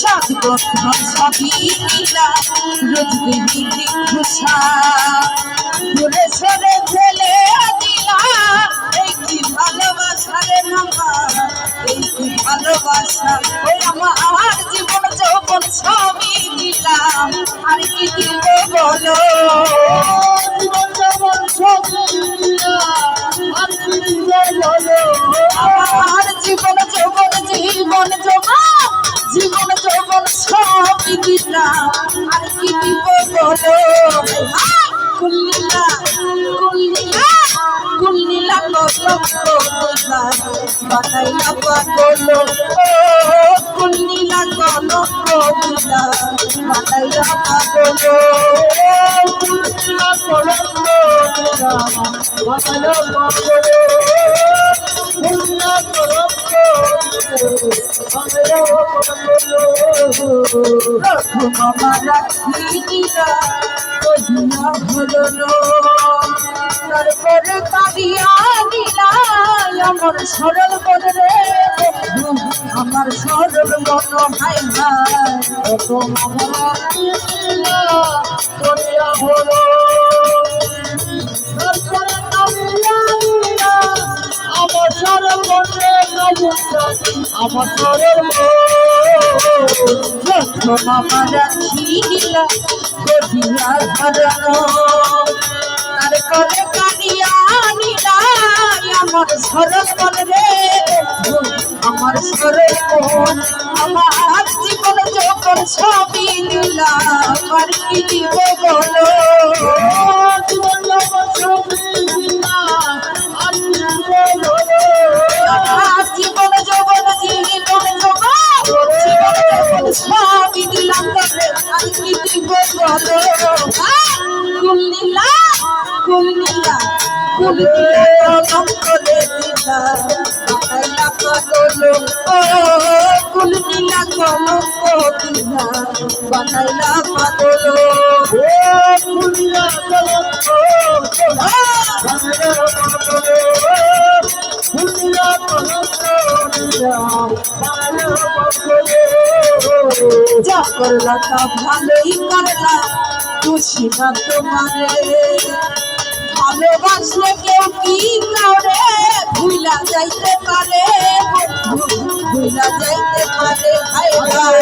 সাত কথা সবই নীলা রোজ দেবী দীক্ষা ঘুরে সরে ফেলে দিলা এই কি ভালোবাসা রে মামা এই কি ভালোবাসা ওই আমার যৌবন জীবন যৌবন জীবন যৌবন সবই দিলাম আর কি দিব বলো! কুল্লিলা কুল্লিলা কুল্লিলা কত কুল্লিলা বানাইলা পাগল কুল্লিলা কোন কুল্লিলা বানাইলা পাগল কুল্লিলা খিদিরা কহিয়া হলো তারপরে কাঁদিয়া দিলা আমার সরল মন আমার সরল মন কত মামারা খিদিরা সরল মন আমার সরল মামারা খিদিরা কহিয়া হারানো তার করে কানিয়া নিলাই আমার সরল মন রে আমার সরল মন, আমার জীবন যখন সবই দিলাম, আর কি দিব বলো? কুল্লিলা কুল্লিলা কলম করে দিলা। বানাইলা পাগল ও কুল্লিলা কলম দিলা। বানাইলা পাগল ও কুল্লিলা কলম বানাইলা পাগল যা করলা তা ভালোই করলা খুশি না তোমারে ভালোবাসলে কেউ কি করে ভুলা যাইতে পারে ভুলা যাইতে পারে হায় হায়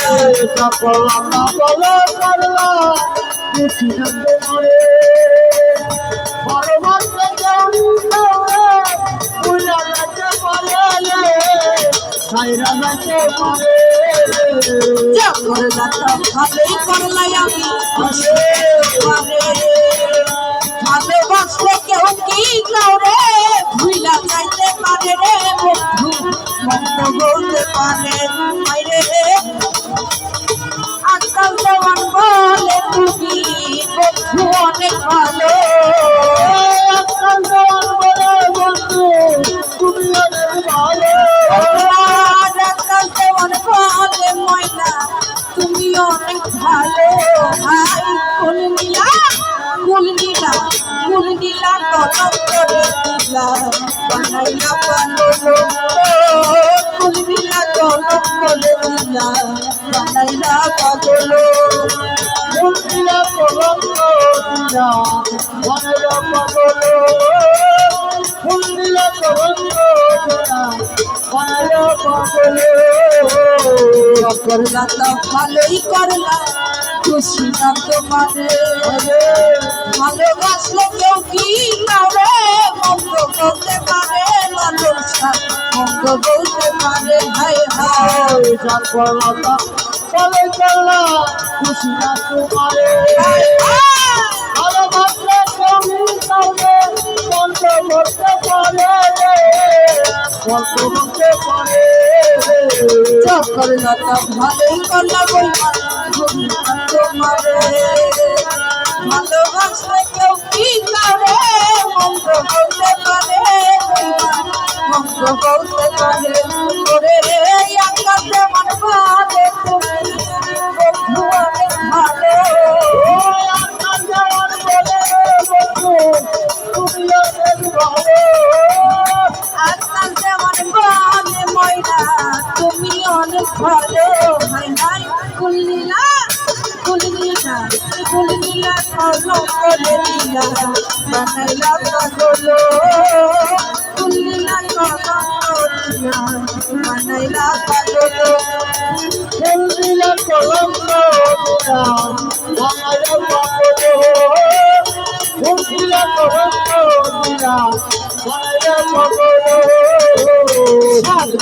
ভালোবাসলে যা করলা তা ভালোই করলাই আমি ভালোবাসলে কেউ কি করে ভুলা যাইতে পারে রে বন্ধু মন্দ বলতে পারে মাইরে আজকাল জওয়ান বলে তুমি বন্ধু অনেক ভালো। বানাইলা পাগল কুল নীলা কলম করে দিলা বানাইলা পাগল কুল নীলা দিলা বানাইলা পাগল ফুল নীলা দিলা বানাইলা পাগল করলা তো ভালোই করলা খুশি না তোমারে ভালোবাসলে কেউ কি করে মন্দ বলতে পারে মানুষ মন্দ বলতে পারে হায় হায়। যার করলা তো করলা খুশি না তোমারে করলা তো ভালোই করলা বলবা তোমারে ভালোবাসলে কেউ কি করে মন্দ বলতে পারে মন্দ বলতে পারে। অনেক ভালো হাই হাই কুলিলা কুলিলা কুলিলা করল করে দিলা বানাইলা পাগল কুলিলা করল করিলা বানাইলা পাগল কুলিলা করল করিলা বানাইলা পাগল কুলিলা করল করিলা বানাইলা পাগল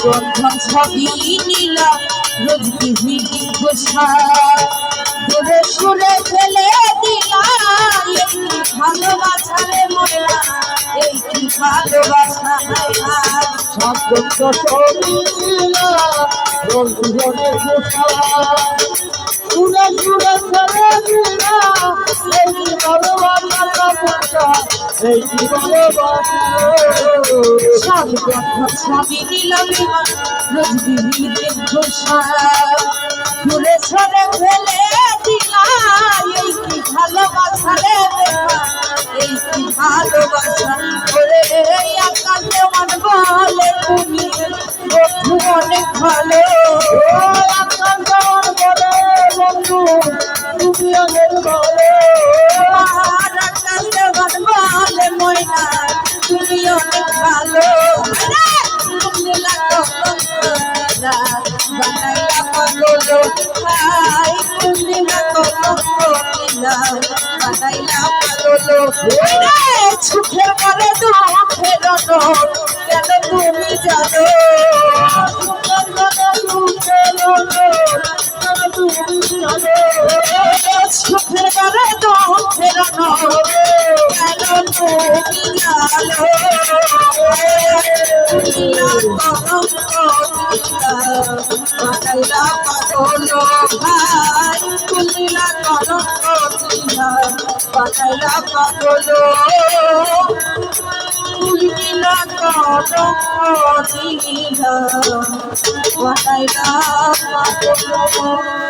সাতগন্ধ ছবি নীলা রোজ বিভিন্ন ঘোষা দূরে সুরে ফেলে দিলা। একটি ভালোবাসারে মোলা এই কি ভালোবাসা সাতগন্ধ সবিলা রঞ্জনের গোসা সুরে সুরে ফেলে দিলা এই ভালোবাসা এই ভালোবাসা। সাতগন্ধ ছবি নীলা রোজ বিভিন্ন ঘোষা দূরে সরে ফেলে দিলা এই কি ভালোবাসারে দেখা এই কি ভালোবাসা? করে আকাশ দেওয়ান বলে, তুমি বন্ধু অনেক ভালো। আর আকাশ দেওয়ান বলে, ময়না, তুমি অনেক ভালো। পাগল হাই তুমি লাগো বানাইলা পাগল ছুটে পরে দুঃখের কেন তুমি জানো সুখের বারে দুঃখের কেন তুমি জানো বানাইলা ভাই কলঙ্ক দিলা বানাইলা পাগল তুলিলা কলঙ্ক দিলা বানাইলা পাগল